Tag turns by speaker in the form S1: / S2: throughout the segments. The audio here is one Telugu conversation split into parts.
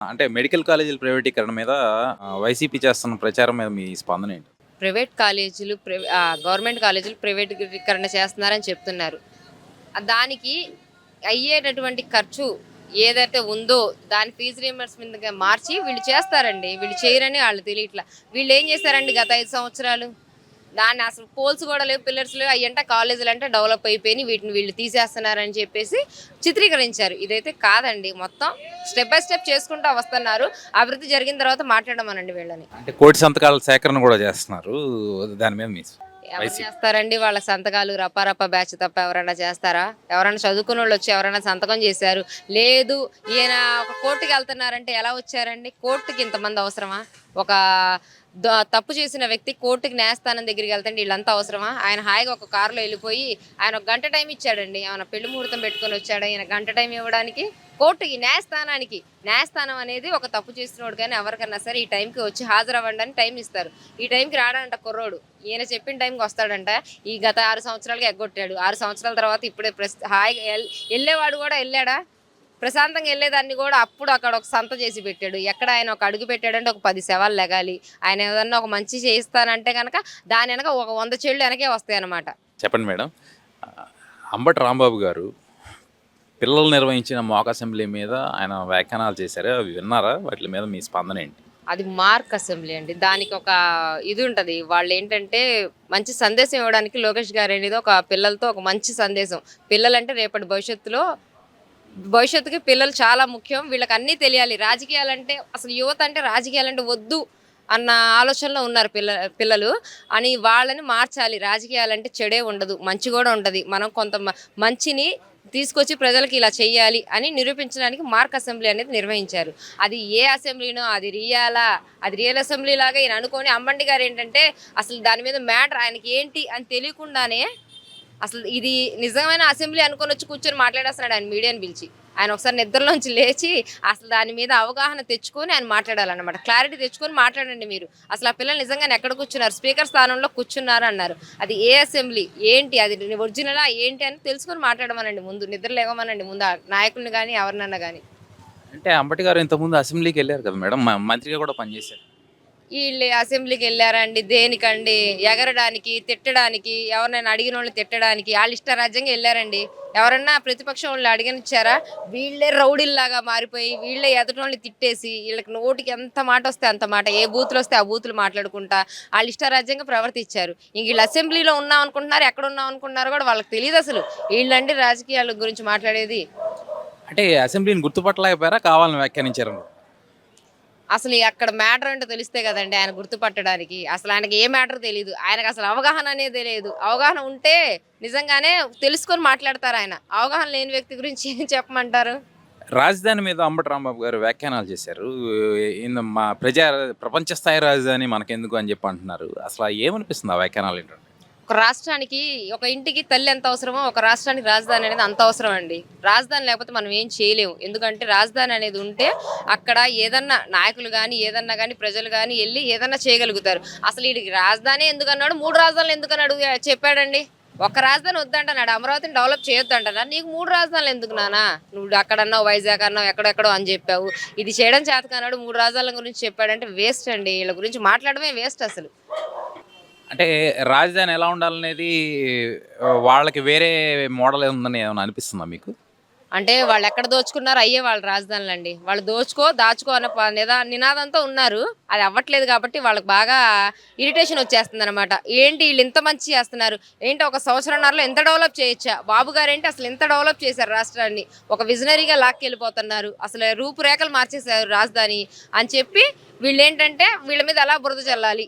S1: అంటే మెడికల్ కాలేజీల ప్రైవేటీకరణ మీద వైసీపీ చేస్తున్న ప్రచారం మీద మీ స్పందన ఏంటి?
S2: ప్రైవేట్ కాలేజీలు ప్రైవే గవర్నమెంట్ కాలేజీలు ప్రైవేటీకరణ చేస్తున్నారని చెప్తున్నారు. దానికి అయ్యేటటువంటి ఖర్చు ఏదైతే ఉందో దాని ఫీజు రీఎంబర్స్మెంట్గా మార్చి వీళ్ళు చేస్తారండి. వీళ్ళు చేయరని వాళ్ళు తెలియట్లా. వీళ్ళు ఏం చేశారండి గత ఐదు సంవత్సరాలు? దాన్ని అసలు పోల్స్ కూడా లేవు పిల్లర్స్ లేవు. అయ్యంటే కాలేజీలు అంటే డెవలప్ అయిపోయి వీటిని వీళ్ళు తీసేస్తున్నారని చెప్పేసి చిత్రీకరించారు. ఇదైతే కాదండి మొత్తం స్టెప్ బై స్టెప్ చేసుకుంటూ వస్తున్నారు. అభివృద్ధి జరిగిన తర్వాత మాట్లాడమనండి వీళ్ళని.
S1: అంటే కోటి సంతకాల సేకరణ కూడా చేస్తున్నారు. దాని మీద మీ
S2: ఎవరు. చేస్తారండి? వాళ్ళ సంతకాలు రపారప్ప బ్యాచ్ తప్ప ఎవరైనా చేస్తారా? ఎవరైనా చదువుకున్న వాళ్ళు వచ్చి ఎవరైనా సంతకం చేశారు? లేదు ఈయన ఒక కోర్టుకి వెళ్తున్నారంటే ఎలా వచ్చారండి? కోర్టుకి ఇంతమంది అవసరమా? ఒక తప్పు చేసిన వ్యక్తి కోర్టుకి న్యాయస్థానం దగ్గరికి వెళ్తాండి వీళ్ళంతా అవసరమా? ఆయన హాయిగా ఒక కారులో వెళ్ళిపోయి ఆయన ఒక గంట టైం ఇచ్చాడండి. ఆయన పెళ్ళి ముహూర్తం పెట్టుకొని వచ్చాడు? ఆయన గంట టైం ఇవ్వడానికి? కోర్టుకి న్యాయస్థానానికి. న్యాయస్థానం అనేది ఒక తప్పు చేసినోడు కానీ ఎవరికన్నా సరే ఈ టైంకి వచ్చి హాజరవ్వండి అని టైం ఇస్తారు. ఈ టైంకి రాడంట కుర్రోడు. ఈయన చెప్పిన టైంకి వస్తాడంట. ఈ గత ఆరు సంవత్సరాలుగా ఎగ్గొట్టాడు. ఆరు సంవత్సరాల తర్వాత ఇప్పుడే ప్రస్ హాయిగా వెళ్ళేవాడు కూడా వెళ్ళాడా? ప్రశాంతంగా వెళ్ళేదాన్ని కూడా అప్పుడు అక్కడ ఒక సంత చేసి పెట్టాడు. ఎక్కడ ఆయన ఒక అడుగు పెట్టాడంటే ఒక పది శవాలు లెగాలి. ఆయన ఏదన్నా ఒక మంచి చేయిస్తానంటే కనుక దాని వెనక ఒక వంద చెళ్ళు వెనకే వస్తాయి అన్నమాట
S1: చెప్పండి మేడం. అంబటి రాంబాబు గారు పిల్లలు నిర్వహించిన మాక్ అసెంబ్లీ మీద ఆయన వ్యాఖ్యానాలు చేశారు. అవి విన్నారా? వాటి మీద మీ స్పందన ఏంటి?
S2: అది మార్క్ అసెంబ్లీ అండి. దానికి ఒక ఇది ఉంటుంది. వాళ్ళు ఏంటంటే మంచి సందేశం ఇవ్వడానికి లోకేష్ గారు అనేది ఒక పిల్లలతో ఒక మంచి సందేశం. పిల్లలంటే రేపటి భవిష్యత్తులో భవిష్యత్తుకి పిల్లలు చాలా ముఖ్యం. వీళ్ళకి అన్నీ తెలియాలి. రాజకీయాలంటే అసలు యువత అంటే రాజకీయాలంటే వద్దు అన్న ఆలోచనలో ఉన్నారు పిల్ల పిల్లలు. అని వాళ్ళని మార్చాలి. రాజకీయాలంటే చెడే ఉండదు మంచి కూడా ఉంటుంది మనం కొంత మ- మంచిని తీసుకొచ్చి ప్రజలకి ఇలా చేయాలి అని నిరూపించడానికి మార్క్ అసెంబ్లీ అనేది నిర్వహించారు. అది ఏ అసెంబ్లీనో అది రియాలా అది రియల్ అసెంబ్లీ లాగా ఈయన అనుకొని అంబండి గారు ఏంటంటే అసలు దాని మీద మ్యాటర్ ఆయనకి ఏంటి అని తెలియకుండానే అసలు ఇది నిజమైన అసెంబ్లీ అనుకొని వచ్చి కూర్చొని మాట్లాడేస్తున్నాడు ఆయన మీడియాని పిలిచి. ఆయన ఒకసారి నిద్రలోంచి లేచి అసలు దాని మీద అవగాహన తెచ్చుకొని ఆయన మాట్లాడాలన్నమాట. క్లారిటీ తెచ్చుకొని మాట్లాడండి మీరు. అసలు ఆ పిల్లలు నిజంగానే ఎక్కడ కూర్చున్నారు? స్పీకర్ స్థానంలో కూర్చున్నారు అన్నారు. అది ఏ అసెంబ్లీ? ఏంటి? అది ఒరిజినలా ఏంటి అని తెలుసుకొని మాట్లాడమనండి ముందు. నిద్ర లేవమనండి ముందు నాయకుడిని నాయకుల్ని కానీ ఎవరినన్నా కానీ
S1: అంటే అంబటి గారు ఇంతకుముందు అసెంబ్లీకి వెళ్ళారు కదా మేడం. మంత్రిగా కూడా పనిచేశారు.
S2: వీళ్ళు అసెంబ్లీకి వెళ్ళారండి. దేనికండి? ఎగరడానికి తిట్టడానికి ఎవరినైనా అడిగిన వాళ్ళు తిట్టడానికి వాళ్ళ ఇష్టరాజ్యంగా వెళ్ళారండి. ఎవరన్నా ప్రతిపక్షం వాళ్ళు అడిగనిచ్చారా? వీళ్ళే రౌడీల్లాగా మారిపోయి వీళ్ళే ఎదుటి వాళ్ళని తిట్టేసి వీళ్ళకి నోటికి ఎంత మాట వస్తే అంత మాట ఏ బూతులు వస్తే ఆ బూతులు మాట్లాడుకుంటా వాళ్ళ ఇష్టరాజ్యంగా ప్రవర్తించారు. ఇంక వీళ్ళు అసెంబ్లీలో ఉన్నాం అనుకుంటున్నారు ఎక్కడ ఉన్నాం అనుకుంటున్నారు కూడా వాళ్ళకి తెలియదు అసలు. వీళ్ళండి రాజకీయాల గురించి మాట్లాడేది.
S1: అంటే అసెంబ్లీని గుర్తుపట్టలేకపోయారా? కావాలని వ్యాఖ్యానించారు
S2: అసలు అక్కడ మ్యాటర్ అంటే తెలిస్తే కదండి ఆయన గుర్తుపట్టడానికి. అసలు ఆయనకి ఏ మ్యాటర్ తెలియదు ఆయనకు అసలు అవగాహన అనేది తెలియదు అవగాహన ఉంటే నిజంగానే తెలుసుకొని మాట్లాడతారు ఆయన. అవగాహన లేని వ్యక్తి గురించి ఏం చెప్పమంటారు?
S1: రాజధాని మీద అంబటి రాంబాబు గారు వ్యాఖ్యానాలు చేశారు. మా ప్రజా ప్రపంచ స్థాయి రాజధాని మనకెందుకు అని చెప్పి అంటున్నారు. అసలు ఏమనిపిస్తుంది ఆ వ్యాఖ్యానాలు ఏంటంటే?
S2: ఒక రాష్ట్రానికి ఒక ఇంటికి తల్లి ఎంత అవసరమో ఒక రాష్ట్రానికి రాజధాని అనేది అంత అవసరం అండి. రాజధాని లేకపోతే మనం ఏం చేయలేము. ఎందుకంటే రాజధాని అనేది ఉంటే అక్కడ ఏదన్నా నాయకులు కానీ ఏదన్నా కానీ ప్రజలు కానీ వెళ్ళి ఏదన్నా చేయగలుగుతారు. అసలు వీడికి రాజధాని ఎందుకు అన్నాడు మూడు రాజధానులు ఎందుకన్నాడు? చెప్పాడండి. ఒక రాజధాని వద్దంటున్నాడు. అమరావతిని డెవలప్ చేయొద్దు అంటున్నా నీకు మూడు రాజధానులు ఎందుకు నానా? నువ్వు అక్కడన్నావు వైజాగ్ అన్నావు ఎక్కడెక్కడో అని చెప్పావు. ఇది చేయడం చేతకన్నాడు మూడు రాజధానుల గురించి చెప్పాడంటే వేస్ట్ అండి. వీళ్ళ గురించి మాట్లాడమే వేస్ట్ అసలు.
S1: అంటే రాజధాని ఎలా ఉండాలనేది వాళ్ళకి వేరే మోడల్ ఉందని ఏమైనా అనిపిస్తుందా మీకు?
S2: అంటే వాళ్ళు ఎక్కడ దోచుకున్నారో అయ్యే వాళ్ళ రాజధానులు అండి వాళ్ళు దోచుకో దాచుకో అన్న నిదా నినాదంతో ఉన్నారు. అది అవ్వట్లేదు కాబట్టి వాళ్ళకి బాగా ఇరిటేషన్ వచ్చేస్తుంది అనమాట ఏంటి వీళ్ళు ఇంత మంచి చేస్తున్నారు? ఏంటి ఒక సంవత్సరంన్నరలో ఎంత డెవలప్ చేయొచ్చా? బాబు గారు ఏంటి అసలు ఎంత డెవలప్ చేశారు రాష్ట్రాన్ని? ఒక విజనరీగా లాక్కెళ్ళిపోతున్నారు. అసలు రూపురేఖలు మార్చేశారు రాజధాని అని చెప్పి వీళ్ళు ఏంటంటే వీళ్ళ మీద ఎలా బురద చల్లాలి?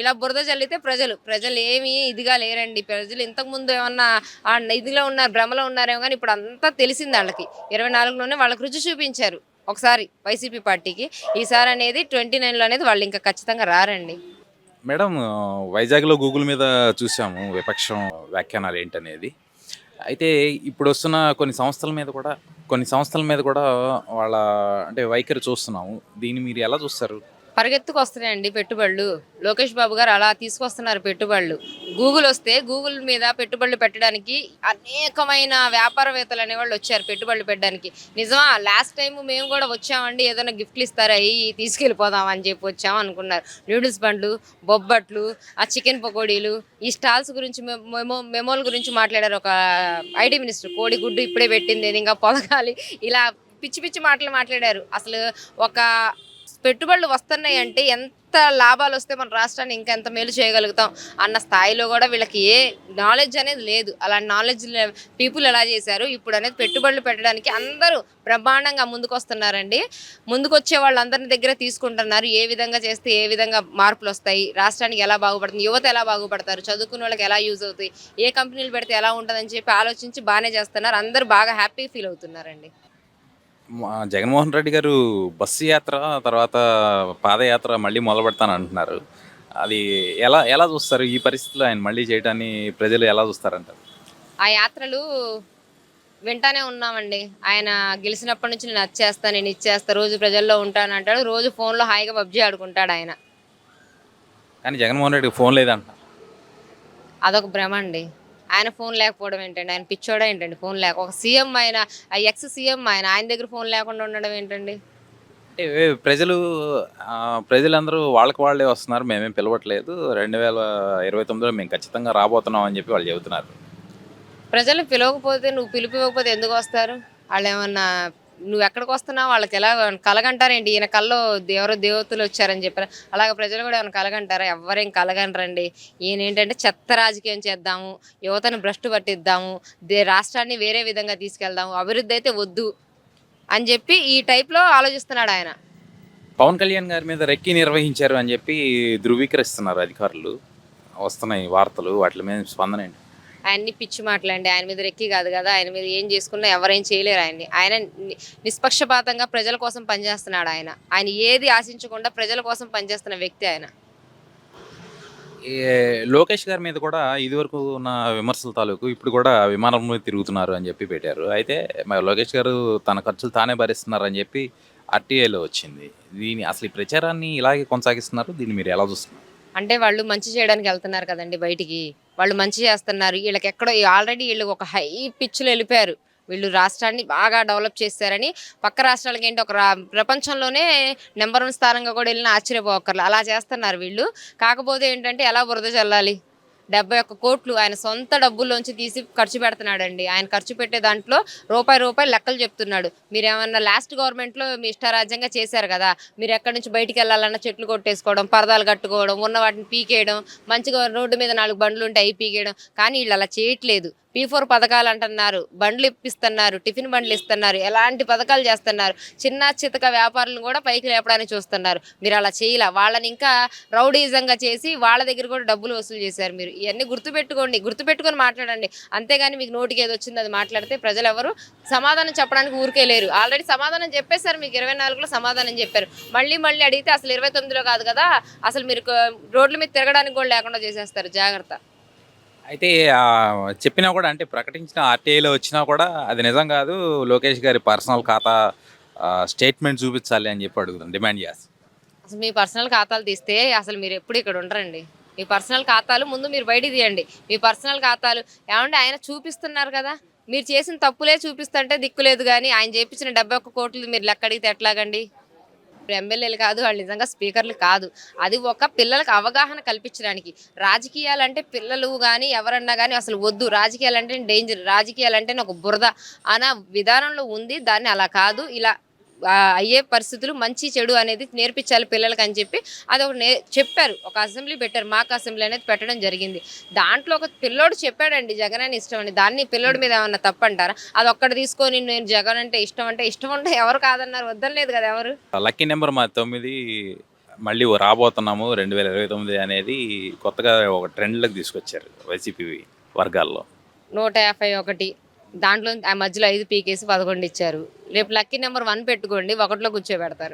S2: ఇలా బురద చల్లితే ప్రజలు ప్రజలు ఏమీ ఇదిగా లేరండి. ప్రజలు ఇంతకు ముందు ఏమన్నా ఆ ఇదిలో ఉన్నారు భ్రమలో ఉన్నారేమో కానీ ఇప్పుడు అంతా తెలిసింది వాళ్ళకి. ఇరవై నాలుగులోనే వాళ్ళకి రుచి చూపించారు ఒకసారి వైసీపీ పార్టీకి. ఈసారి అనేది ట్వంటీ నైన్లో అనేది వాళ్ళు ఇంకా ఖచ్చితంగా రారండి.
S1: మేడం వైజాగ్లో గూగుల్ మీద చూసాము విపక్షం వ్యాఖ్యానాలు ఏంటనేది. అయితే ఇప్పుడు వస్తున్న కొన్ని సంస్థల మీద కూడా కొన్ని సంస్థల మీద కూడా వాళ్ళ అంటే వైఖరి చూస్తున్నాము. దీన్ని మీరు ఎలా చూస్తారు?
S2: పరిగెత్తుకొస్తున్నాయండి పెట్టుబడులు. లోకేష్ బాబు గారు అలా తీసుకొస్తున్నారు పెట్టుబడులు. గూగుల్ వస్తే గూగుల్ మీద పెట్టుబడులు పెట్టడానికి అనేకమైన వ్యాపారవేత్తలు అనేవాళ్ళు వచ్చారు పెట్టుబడులు పెట్టడానికి. నిజమా? లాస్ట్ టైం మేము కూడా వచ్చామండి ఏదైనా గిఫ్ట్లు ఇస్తారా? అవి తీసుకెళ్ళిపోదాం అని చెప్పి వచ్చాం అనుకున్నారు. నూడిల్స్ బండ్లు బొబ్బట్లు ఆ చికెన్ పకోడీలు ఈ స్టాల్స్ గురించి మెమో మెమోల గురించి మాట్లాడారు ఒక ఐటీ మినిస్టర్. కోడి గుడ్డు ఇప్పుడే పెట్టింది ఇంకా పొదగాలి ఇలా పిచ్చి పిచ్చి మాటలు మాట్లాడారు. అసలు ఒక పెట్టుబడులు వస్తున్నాయి అంటే ఎంత లాభాలు వస్తే మన రాష్ట్రాన్ని ఇంకా ఎంత మేలు చేయగలుగుతాం అన్న స్థాయిలో కూడా వీళ్ళకి ఏ నాలెడ్జ్ అనేది లేదు. అలాంటి నాలెడ్జ్ పీపుల్ ఎలా చేశారు? ఇప్పుడు అనేది పెట్టుబడులు పెట్టడానికి అందరూ బ్రహ్మాండంగా ముందుకు వస్తున్నారండి వాళ్ళందరి వాళ్ళందరిని దగ్గర తీసుకుంటున్నారు. ఏ విధంగా చేస్తే ఏ విధంగా మార్పులు వస్తాయి? రాష్ట్రానికి ఎలా బాగుపడుతుంది? యువత ఎలా బాగుపడతారు? చదువుకున్న వాళ్ళకి ఎలా యూజ్ అవుతాయి? ఏ కంపెనీలు పెడితే ఎలా ఉంటుందని చెప్పి ఆలోచించి బాగానే చేస్తున్నారు. అందరూ బాగా హ్యాపీ ఫీల్ అవుతున్నారండి.
S1: జగన్మోహన్ రెడ్డి గారు బస్సు యాత్ర తర్వాత పాదయాత్ర మళ్ళీ మొదలు పెడతాను అంటున్నారు అది ఎలా ఎలా చూస్తారు? ఈ పరిస్థితిలో ఆయన మళ్ళీ చేయడాన్ని ప్రజలు ఎలా చూస్తారంటారు?
S2: ఆ యాత్రలు వింటానే ఉన్నామండి. ఆయన గెలిచినప్పటి నుంచి నేను అది చేస్తా నేను ఇచ్చేస్తా రోజు ప్రజల్లో ఉంటాను అంటాడు. రోజు ఫోన్లో హాయిగా పబ్జీ ఆడుకుంటాడు ఆయన.
S1: కానీ జగన్మోహన్ రెడ్డికి ఫోన్ లేదంటారు
S2: అదొక భ్రమ అండి. ఆయన ఫోన్ లేకపోవడం ఏంటండి? ఆయన పిచ్చోడా ఏంటండి ఫోన్ లేక? ఒక సీఎం ఆయన ఎక్స్ సీఎం ఆయన ఆయన దగ్గర ఫోన్ లేకుండా ఉండడం ఏంటండి?
S1: అంటే ప్రజలు ప్రజలందరూ వాళ్ళకి వాళ్ళే వస్తున్నారు. మేమేం పిలవట్లేదు. రెండు వేల ఇరవై తొమ్మిదిలో మేము ఖచ్చితంగా రాబోతున్నాం అని చెప్పి వాళ్ళు చెబుతున్నారు.
S2: ప్రజలు పిలవకపోతే నువ్వు పిలిపివ్వకపోతే ఎందుకు వస్తారు? వాళ్ళు ఏమన్నా నువ్వు ఎక్కడికి వస్తున్నావు? వాళ్ళకి ఎలా కలగంటారేంటి? ఈయన కల్లో ఎవరో దేవతలు వచ్చారని చెప్పారు. అలాగే ప్రజలు కూడా ఏమైనా కలగంటారా? ఎవరేం కలగనరండి. ఈయన ఏంటంటే చెత్త రాజకీయం చేద్దాము యువతను భ్రష్టు పట్టిద్దాము దే రాష్ట్రాన్ని వేరే విధంగా తీసుకెళ్దాము అభివృద్ధి అయితే వద్దు అని చెప్పి ఈ టైప్లో ఆలోచిస్తున్నాడు ఆయన.
S1: పవన్ కళ్యాణ్ గారి మీద రెక్కి నిర్వహించారు అని చెప్పి ధృవీకరిస్తున్నారు అధికారులు. వస్తున్నాయి వార్తలు వాటి మీద స్పందన ఏంటి?
S2: ఆయన్ని పిచ్చి మాట్లాడండి. ఆయన మీద రెక్కి కాదు కదా. ఆయన మీద ఏం చేసుకున్నా ఎవరేం చేయలేరు ఆయన్ని. ఆయన ని- నిష్పక్షపాతంగా ప్రజల కోసం పనిచేస్తున్నాడు ఆయన. ఆయన ఏది ఆశించకుండా ప్రజల కోసం పనిచేస్తున్న వ్యక్తి ఆయన.
S1: ఈ లోకేష్ గారి మీద కూడా ఇదివరకు ఉన్న విమర్శల తాలూకు ఇప్పుడు కూడా విమానం మీద తిరుగుతున్నారు అని చెప్పి పెట్టారు. అయితే మరి లోకేష్ గారు తన ఖర్చులు తానే భరిస్తున్నారు అని చెప్పి ఆర్టీఐలో వచ్చింది. దీని అసలు ఈ ప్రచారాన్ని ఇలాగే కొనసాగిస్తున్నారు. దీన్ని మీరు ఎలా చూస్తున్నారు?
S2: అంటే వాళ్ళు మంచి చేయడానికి వెళ్తున్నారు కదండి బయటికి. వాళ్ళు మంచి చేస్తున్నారు. వీళ్ళకి ఎక్కడో ఆల్రెడీ వీళ్ళు ఒక హై పిచ్లో వెళ్ళిపోయారు. వీళ్ళు రాష్ట్రాన్ని బాగా డెవలప్ చేశారని పక్క రాష్ట్రాలకి ఏంటి ఒక రా- ప్రపంచంలోనే నెంబర్ వన్ స్థానంగా కూడా వెళ్ళిన ఆశ్చర్యపోకర్లు. అలా చేస్తున్నారు వీళ్ళు. కాకపోతే ఏంటంటే ఎలా బురద చల్లాలి? డెబ్బై ఒక్క కోట్లు ఆయన సొంత డబ్బుల్లోంచి తీసి ఖర్చు పెడుతున్నాడండి. ఆయన ఖర్చు పెట్టే దాంట్లో రూపాయి రూపాయి లెక్కలు చెప్తున్నాడు. మీరు ఏమన్నా లాస్ట్ గవర్నమెంట్లో మీ ఇష్టారాజ్యంగా చేశారు కదా? మీరు ఎక్కడి నుంచి బయటికి వెళ్ళాలన్నా చెట్లు కొట్టేసుకోవడం పరదాలు కట్టుకోవడం ఉన్న వాటిని పీకేయడం మంచిగా రోడ్డు మీద నాలుగు బండ్లు ఉంటాయి అవి పీకేయడం. కానీ వీళ్ళు అలా చేయట్లేదు. పీ ఫోర్ పథకాలు అంటున్నారు బండ్లు ఇప్పిస్తున్నారు. టిఫిన్ బండ్లు ఇస్తున్నారు. ఎలాంటి పథకాలు చేస్తున్నారు? చిన్న చితక వ్యాపారులను కూడా పైకి లేపడానికి చూస్తున్నారు. మీరు అలా చేయాల? వాళ్ళని ఇంకా రౌడీజంగా చేసి వాళ్ళ దగ్గర కూడా డబ్బులు వసూలు చేశారు మీరు. ఇవన్నీ గుర్తుపెట్టుకోండి. గుర్తుపెట్టుకొని మాట్లాడండి. అంతేగాని మీకు నోటికి ఏదో వచ్చింది అది మాట్లాడితే ప్రజలు ఎవరు సమాధానం చెప్పడానికి ఊరికే లేరు. ఆల్రెడీ సమాధానం చెప్పేశారు. మీకు ఇరవై నాలుగులో సమాధానం చెప్పారు. మళ్ళీ మళ్ళీ అడిగితే అసలు ఇరవై తొమ్మిదిలో కాదు కదా. అసలు మీరు రోడ్ల మీద తిరగడానికి కూడా లేకుండా చేసేస్తారు. జాగ్రత్త.
S1: అయితే చెప్పినా కూడా అంటే ప్రకటించిన ఆర్టీఐలో వచ్చినా కూడా అది నిజం కాదు. లోకేష్ గారి పర్సనల్ ఖాతా స్టేట్మెంట్ చూపించాలి అని చెప్పి అడుగుతాను డిమాండ్ చేస్తాను
S2: అసలు మీ పర్సనల్ ఖాతాలు తీస్తే అసలు మీరు ఎప్పుడు ఇక్కడ ఉండరండి. మీ పర్సనల్ ఖాతాలు ముందు మీరు బయట తీయండి. మీ పర్సనల్ ఖాతాలు ఏమంటే ఆయన చూపిస్తున్నారు కదా మీరు చేసిన తప్పులే చూపిస్తుంటే దిక్కులేదు కానీ ఆయన చేపించిన డెబ్బై ఒక్క కోట్లు మీరు లెక్క అడిగితే ఎట్లాగండి? ఎమ్మెల్యేలు కాదు వాళ్ళు నిజంగా స్పీకర్లు కాదు. అది ఒక పిల్లలకు అవగాహన కల్పించడానికి. రాజకీయాలు అంటే పిల్లలు కానీ ఎవరన్నా కానీ అసలు వద్దు. రాజకీయాలు అంటే డేంజర్ రాజకీయాలు అంటే ఒక బురద. అన్న విధానంలో ఉంది దాన్ని అలా కాదు. ఇలా అయ్యే పరిస్థితులు మంచి చెడు అనేది నేర్పించాలి పిల్లలకి అని చెప్పి అది ఒక నే చెప్పారు. ఒక అసెంబ్లీ పెట్టారు. మాక్ అసెంబ్లీ అనేది పెట్టడం జరిగింది. దాంట్లో ఒక పిల్లోడు చెప్పాడండి జగన్ అని ఇష్టం అని. దాన్ని పిల్లోడి మీద ఏమన్నా తప్పంటారా? అది ఒక్కటి తీసుకొని నేను జగన్ అంటే ఇష్టం అంటే ఇష్టం అంటే ఎవరు కాదన్నారు? వద్దలేదు కదా ఎవరు?
S1: లక్కీ నెంబర్ మా తొమ్మిది మళ్ళీ రాబోతున్నాము రెండు వేల ఇరవై తొమ్మిది అనేది కొత్తగా ఒక ట్రెండ్లోకి తీసుకొచ్చారు వైసీపీ వర్గాల్లో.
S2: నూట యాభై ఒకటి. దాంట్లో ఆ మధ్యలో ఐదు పీకేసి పదకొండు ఇచ్చారు. రేపు లక్కీ నెంబర్ వన్ పెట్టుకోండి ఒకటిలో కూర్చోబెడతారు.